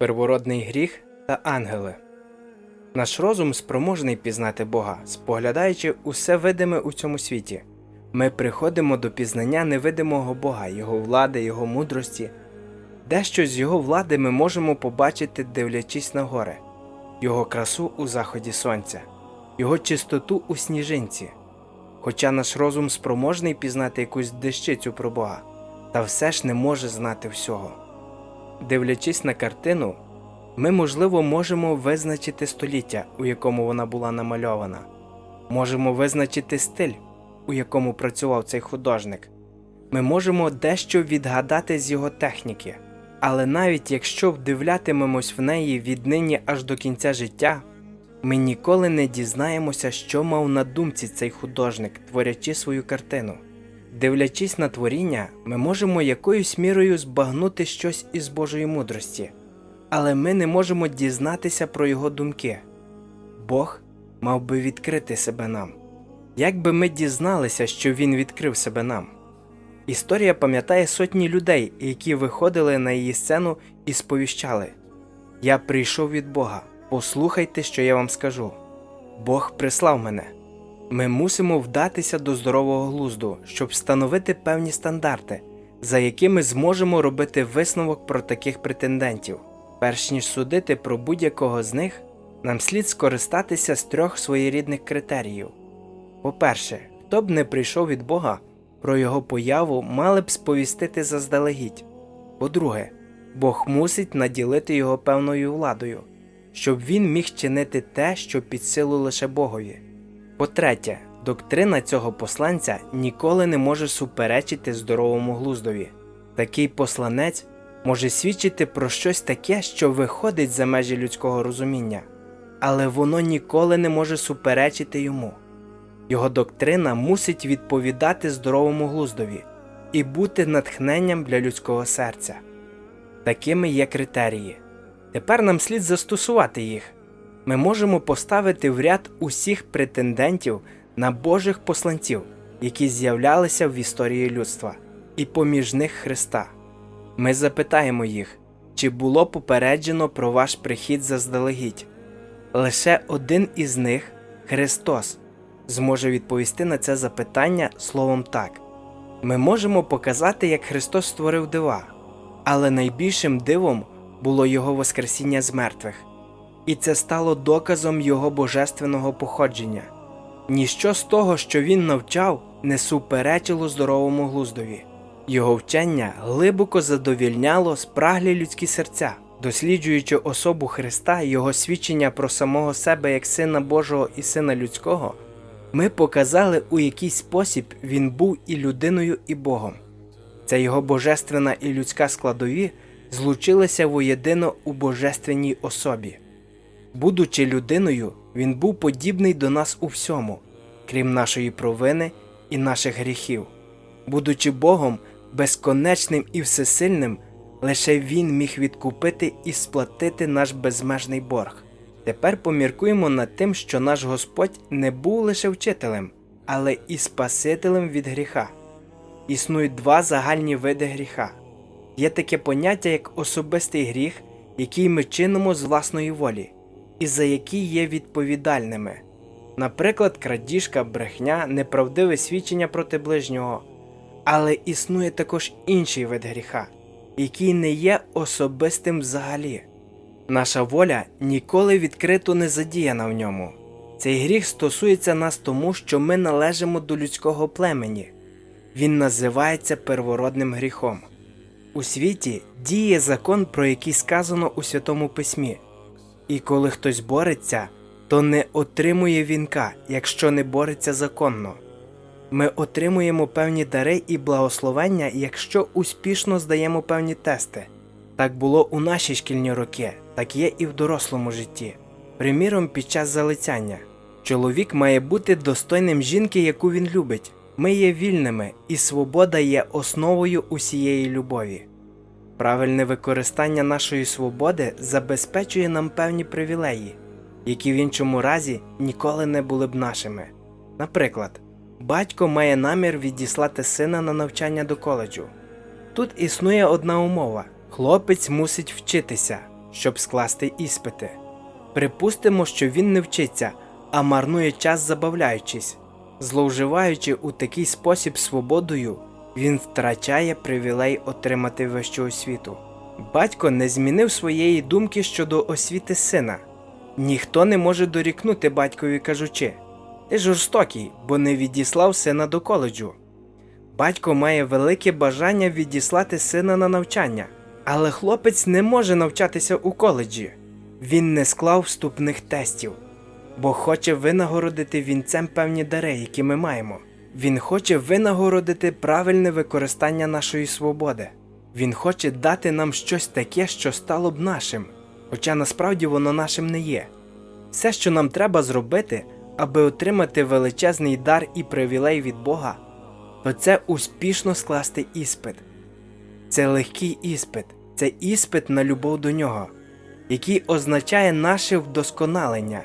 первородний гріх та ангели. Наш розум спроможний пізнати Бога, споглядаючи усе видиме у цьому світі. Ми приходимо до пізнання невидимого Бога, Його влади, Його мудрості. Дещо з Його влади ми можемо побачити, дивлячись на гори, Його красу у заході сонця, Його чистоту у сніжинці. Хоча наш розум спроможний пізнати якусь дещицю про Бога, та все ж не може знати всього. Дивлячись на картину, ми, можливо, можемо визначити століття, у якому вона була намальована, можемо визначити стиль, у якому працював цей художник. Ми можемо дещо відгадати з його техніки, але навіть якщо вдивлятимемось в неї віднині аж до кінця життя, ми ніколи не дізнаємося, що мав на думці цей художник, творячи свою картину. Дивлячись на творіння, ми можемо якоюсь мірою збагнути щось із Божої мудрості, але ми не можемо дізнатися про його думки. Бог мав би відкрити себе нам. Як би ми дізналися, що Він відкрив себе нам? Історія пам'ятає сотні людей, які виходили на її сцену і сповіщали: Я прийшов від Бога. Послухайте, що я вам скажу. Бог прислав мене. Ми мусимо вдатися до здорового глузду, щоб встановити певні стандарти, за якими зможемо робити висновок про таких претендентів. Перш ніж судити про будь-якого з них, нам слід скористатися з трьох своєрідних критеріїв. По-перше, хто б не прийшов від Бога, про його появу мали б сповістити заздалегідь. По-друге, Бог мусить наділити його певною владою, щоб він міг чинити те, що під силу лише Богові. По-третє, доктрина цього посланця ніколи не може суперечити здоровому глуздові. Такий посланець може свідчити про щось таке, що виходить за межі людського розуміння, але воно ніколи не може суперечити йому. Його доктрина мусить відповідати здоровому глуздові і бути натхненням для людського серця. Такими є критерії. Тепер нам слід застосувати їх. Ми можемо поставити в ряд усіх претендентів на Божих посланців, які з'являлися в історії людства, і поміж них Христа. Ми запитаємо їх, чи було попереджено про ваш прихід заздалегідь. Лише один із них, Христос, зможе відповісти на це запитання словом так. Ми можемо показати, як Христос створив дива, але найбільшим дивом було Його Воскресіння з мертвих, і це стало доказом Його божественного походження. Ніщо з того, що він навчав, не суперечило здоровому глуздові. Його вчення глибоко задовільняло спраглі людські серця, досліджуючи особу Христа і Його свідчення про самого себе як Сина Божого і Сина людського, ми показали, у який спосіб він був і людиною, і Богом. Це його божественна і людська складові злучилися воєдино у божественній особі. Будучи людиною, він був подібний до нас у всьому, крім нашої провини і наших гріхів. Будучи Богом, безконечним і всесильним, лише Він міг відкупити і сплатити наш безмежний борг. Тепер поміркуємо над тим, що наш Господь не був лише вчителем, але і Спасителем від гріха. Існують два загальні види гріха. Є таке поняття, як особистий гріх, який ми чинимо з власної волі, і за який є відповідальними. Наприклад, крадіжка, брехня, неправдиве свідчення проти ближнього. Але існує також інший вид гріха, який не є особистим взагалі. Наша воля ніколи відкрито не задіяна в ньому. Цей гріх стосується нас тому, що ми належимо до людського племені. Він називається первородним гріхом. У світі діє закон, про який сказано у Святому Письмі. І коли хтось бореться, то не отримує вінка, якщо не бореться законно. Ми отримуємо певні дари і благословення, якщо успішно здаємо певні тести. Так було у наші шкільні роки, так є і в дорослому житті. Приміром, під час залицяння. Чоловік має бути достойним жінки, яку він любить. Ми є вільними, і свобода є основою усієї любові. Правильне використання нашої свободи забезпечує нам певні привілеї, які в іншому разі ніколи не були б нашими. Наприклад, батько має намір відіслати сина на навчання до коледжу. Тут існує одна умова: хлопець мусить вчитися, щоб скласти іспити. Припустимо, що він не вчиться, а марнує час забавляючись. Зловживаючи у такий спосіб свободою, він втрачає привілей отримати вищу освіту. Батько не змінив своєї думки щодо освіти сина. Ніхто не може дорікнути батькові, кажучи: Ти жорстокий, бо не відіслав сина до коледжу. Батько має велике бажання відіслати сина на навчання, але хлопець не може навчатися у коледжі. Він не склав вступних тестів, бо хоче винагородити вінцем певні дари, які ми маємо. Він хоче винагородити правильне використання нашої свободи. Він хоче дати нам щось таке, що стало б нашим, хоча насправді воно нашим не є. Все, що нам треба зробити, аби отримати величезний дар і привілей від Бога, то це успішно скласти іспит. Це легкий іспит, це іспит на любов до нього, який означає наше вдосконалення.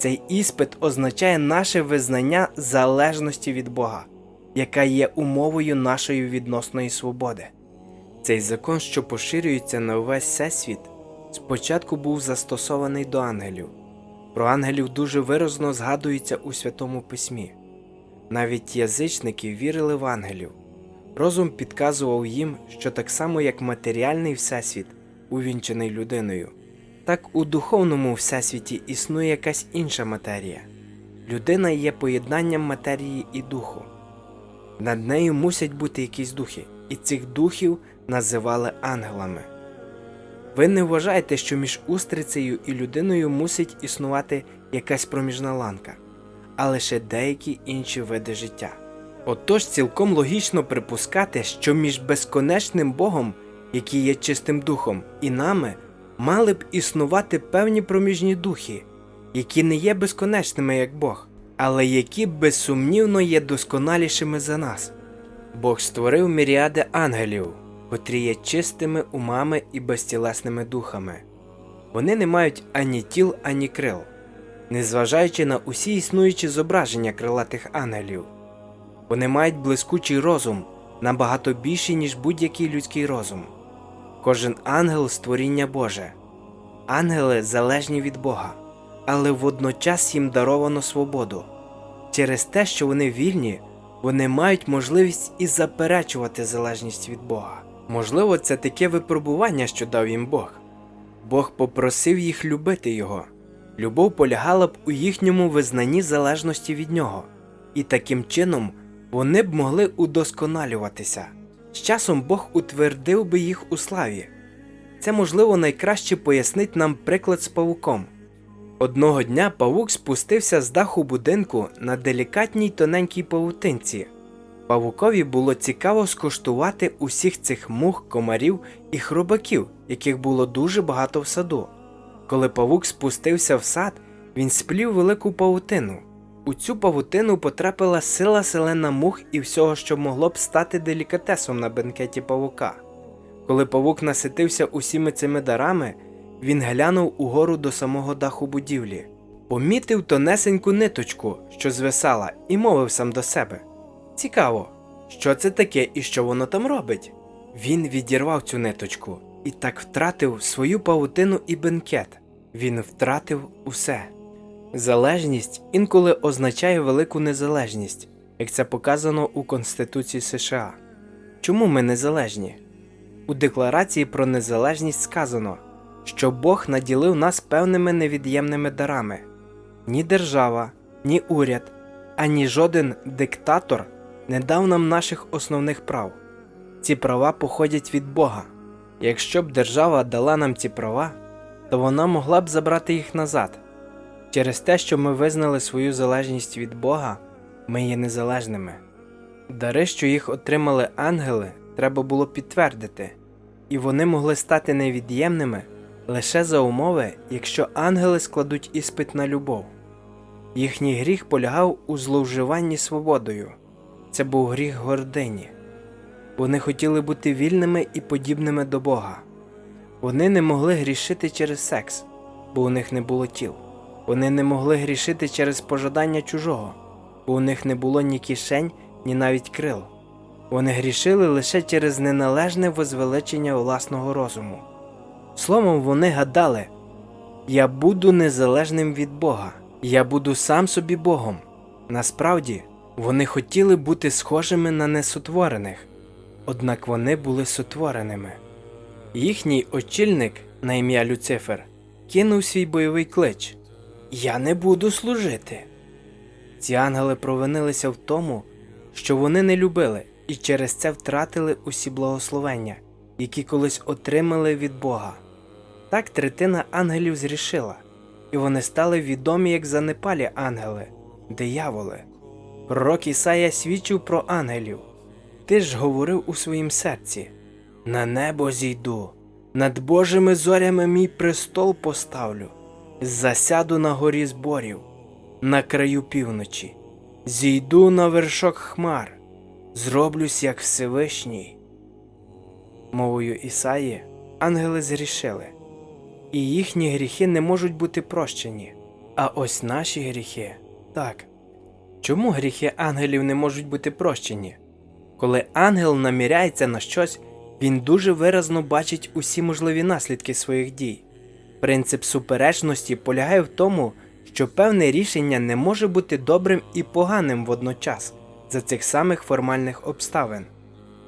Цей іспит означає наше визнання залежності від Бога, яка є умовою нашої відносної свободи. Цей закон, що поширюється на увесь всесвіт, спочатку був застосований до ангелів. Про ангелів дуже виразно згадується у Святому Письмі. Навіть язичники вірили в ангелів. Розум підказував їм, що так само як матеріальний всесвіт, увінчений людиною, так у духовному всесвіті існує якась інша матерія. Людина є поєднанням матерії і духу. Над нею мусять бути якісь духи, і цих духів називали ангелами. Ви не вважаєте, що між устрицею і людиною мусить існувати якась проміжна ланка, а лише деякі інші види життя. Отож цілком логічно припускати, що між безконечним Богом, який є чистим духом, і нами мали б існувати певні проміжні духи, які не є безконечними як Бог, але які безсумнівно є досконалішими за нас. Бог створив міріади ангелів, котрі є чистими умами і безтілесними духами. Вони не мають ані тіл, ані крил, незважаючи на усі існуючі зображення крилатих ангелів. Вони мають блискучий розум, набагато більший, ніж будь-який людський розум. Кожен ангел створіння Боже. Ангели залежні від Бога, але водночас їм даровано свободу. Через те, що вони вільні, вони мають можливість і заперечувати залежність від Бога. Можливо, це таке випробування, що дав їм Бог. Бог попросив їх любити Його. Любов полягала б у їхньому визнанні залежності від нього, і таким чином вони б могли удосконалюватися. З часом Бог утвердив би їх у славі. Це, можливо, найкраще пояснить нам приклад з павуком. Одного дня павук спустився з даху будинку на делікатній тоненькій павутинці. Павукові було цікаво скуштувати усіх цих мух, комарів і хробаків, яких було дуже багато в саду. Коли павук спустився в сад, він сплів велику павутину. У цю павутину потрапила сила селена мух і всього, що могло б стати делікатесом на бенкеті павука. Коли павук наситився усіми цими дарами, він глянув угору до самого даху будівлі, помітив тонесеньку ниточку, що звисала, і мовив сам до себе: Цікаво, що це таке і що воно там робить. Він відірвав цю ниточку і так втратив свою павутину і бенкет. Він втратив усе. Залежність інколи означає велику незалежність, як це показано у Конституції США. Чому ми незалежні? У Декларації про незалежність сказано, що Бог наділив нас певними невід'ємними дарами. Ні держава, ні уряд, ані жоден диктатор не дав нам наших основних прав. Ці права походять від Бога. Якщо б держава дала нам ці права, то вона могла б забрати їх назад. Через те, що ми визнали свою залежність від Бога, ми є незалежними. Дари, що їх отримали ангели, треба було підтвердити, і вони могли стати невід'ємними лише за умови, якщо ангели складуть іспит на любов. Їхній гріх полягав у зловживанні свободою. Це був гріх гордині. Вони хотіли бути вільними і подібними до Бога. Вони не могли грішити через секс, бо у них не було тіл. Вони не могли грішити через пожадання чужого, бо у них не було ні кишень, ні навіть крил. Вони грішили лише через неналежне возвеличення власного розуму. Словом, вони гадали: Я буду незалежним від Бога, я буду сам собі Богом. Насправді, вони хотіли бути схожими на несотворених, однак вони були сотвореними. Їхній очільник на ім'я Люцифер кинув свій бойовий клич Я не буду служити. Ці ангели провинилися в тому, що вони не любили і через це втратили усі благословення, які колись отримали від Бога. Так третина ангелів зрішила, і вони стали відомі як занепалі ангели, дияволи. Пророк Ісая свідчив про ангелів. Ти ж говорив у своїм серці: На небо зійду, над Божими зорями мій престол поставлю, засяду на горі зборів, на краю півночі, зійду на вершок хмар, зроблюсь як Всевишній. Мовою Ісаї ангели зрішили, і їхні гріхи не можуть бути прощені. А ось наші гріхи так. Чому гріхи ангелів не можуть бути прощені? Коли ангел наміряється на щось, він дуже виразно бачить усі можливі наслідки своїх дій. Принцип суперечності полягає в тому, що певне рішення не може бути добрим і поганим водночас за цих самих формальних обставин.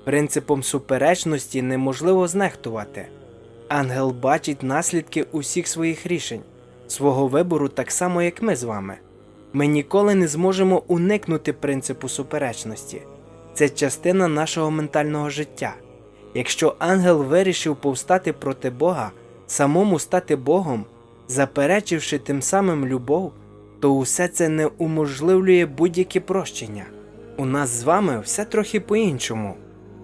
Принципом суперечності неможливо знехтувати. Ангел бачить наслідки усіх своїх рішень, свого вибору так само, як ми з вами. Ми ніколи не зможемо уникнути принципу суперечності. Це частина нашого ментального життя. Якщо ангел вирішив повстати проти Бога, самому стати Богом, заперечивши тим самим любов, то усе це не уможливлює будь-яке прощення. У нас з вами все трохи по-іншому.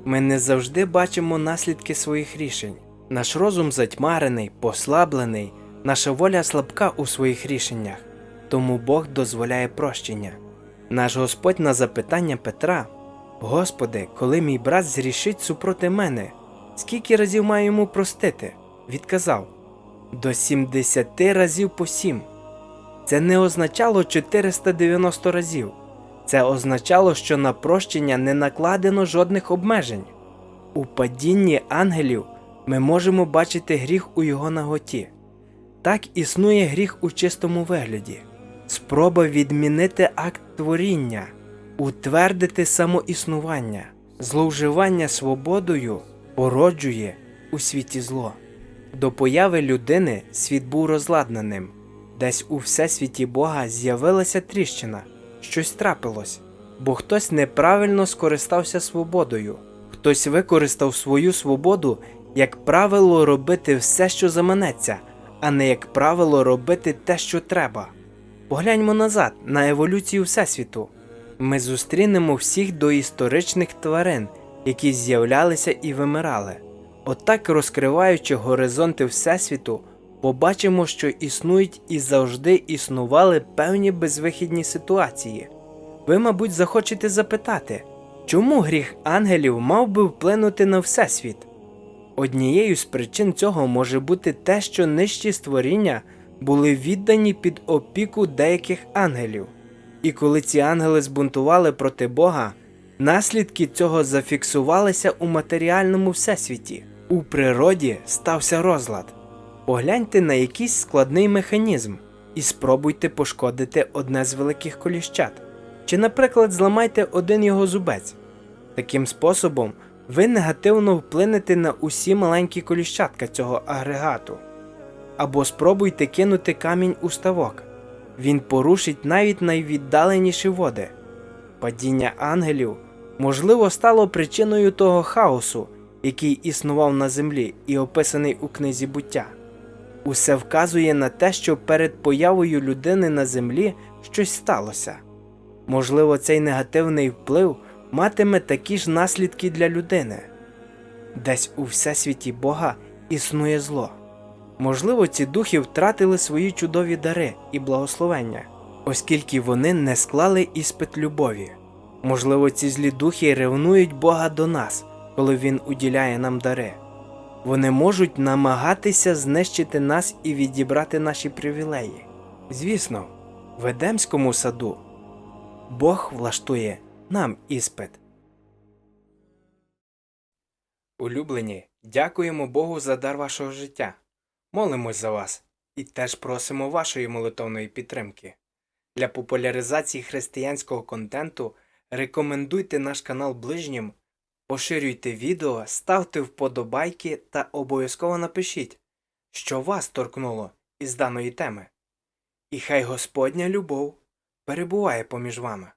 Ми не завжди бачимо наслідки своїх рішень. Наш розум затьмарений, послаблений, наша воля слабка у своїх рішеннях, тому Бог дозволяє прощення. Наш Господь на запитання Петра: Господи, коли мій брат зрішить супроти мене, скільки разів маю йому простити? Відказав до 70 разів по сім. Це не означало 490 разів. Це означало, що на прощення не накладено жодних обмежень. У падінні ангелів ми можемо бачити гріх у його наготі. Так існує гріх у чистому вигляді, спроба відмінити акт творіння, утвердити самоіснування, зловживання свободою породжує у світі зло. До появи людини світ був розладнаним, десь у всесвіті Бога з'явилася тріщина, щось трапилось, бо хтось неправильно скористався свободою, хтось використав свою свободу як правило робити все, що заманеться, а не як правило робити те, що треба. Погляньмо назад на еволюцію Всесвіту. Ми зустрінемо всіх доісторичних тварин, які з'являлися і вимирали. Отак, розкриваючи горизонти Всесвіту, побачимо, що існують і завжди існували певні безвихідні ситуації. Ви, мабуть, захочете запитати, чому гріх ангелів мав би вплинути на Всесвіт? Однією з причин цього може бути те, що нижчі створіння були віддані під опіку деяких ангелів. І коли ці ангели збунтували проти Бога, наслідки цього зафіксувалися у матеріальному всесвіті. У природі стався розлад. Погляньте на якийсь складний механізм і спробуйте пошкодити одне з великих коліщат. Чи, наприклад, зламайте один його зубець. Таким способом ви негативно вплинете на усі маленькі коліщатка цього агрегату. Або спробуйте кинути камінь у ставок. Він порушить навіть найвіддаленіші води. Падіння ангелів, можливо, стало причиною того хаосу, який існував на землі і описаний у книзі буття. Усе вказує на те, що перед появою людини на землі щось сталося. Можливо, цей негативний вплив матиме такі ж наслідки для людини. Десь у всесвіті Бога існує зло. Можливо, ці духи втратили свої чудові дари і благословення, оскільки вони не склали іспит любові. Можливо, ці злі духи ревнують Бога до нас, коли Він уділяє нам дари. Вони можуть намагатися знищити нас і відібрати наші привілеї. Звісно, в Едемському саду Бог влаштує нам іспит. Улюблені, дякуємо Богу за дар вашого життя. Молимось за вас і теж просимо вашої молитовної підтримки. Для популяризації християнського контенту рекомендуйте наш канал ближнім, поширюйте відео, ставте вподобайки та обов'язково напишіть, що вас торкнуло із даної теми. І хай Господня любов перебуває поміж вами.